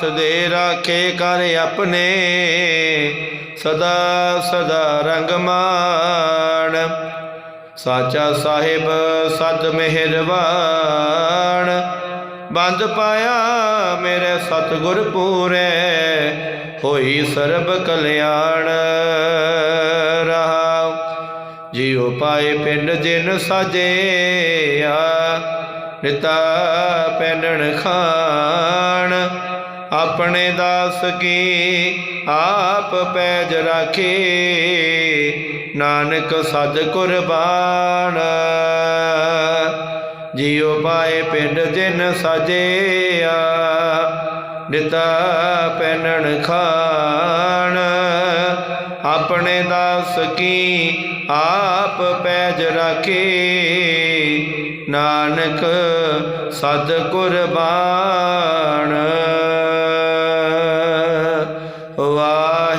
ਹਾਥ ਦੇ ਰਾਖੇ ਕਰ ਆਪਣੇ। ਸਦਾ ਸਦਾ ਰੰਗ ਮਾਣ। ਸਾਚਾ ਸਾਹਿਬ ਸਦ ਮਿਹਰਬਾਨ। ਬੰਦ ਪਾਇਆ ਮੇਰੇ ਸਤਿਗੁਰ ਪੂਰੇ, ਹੋਈ ਸਰਬ ਕਲਿਆਣ। ਰਹਾਉ, ਜਿਉ ਪਾਏ ਪਿੰਡ ਜਿਨ ਸਾਜਿਆ, ਨਿਤਾ ਪੈਣਨ ਖਾਣ। ਆਪਣੇ ਦਾਸ ਕੀ ਆਪ ਪੈਜ ਰਾਖੇ, ਨਾਨਕ ਸਦ ਕੁਰਬਾਨ। ਜਿਉ ਪਾਏ ਪਿੰਡ ਜਿਨ ਸਾਜਿਆ, ਦਿੱਤਾ ਪੈਣਨ ਖਾਣ। ਆਪਣੇ ਦਾਸ ਕੀ ਆਪ ਪੈਜ ਰਾਖੇ, ਨਾਨਕ ਸਦ ਕੁਰਬਾਨ।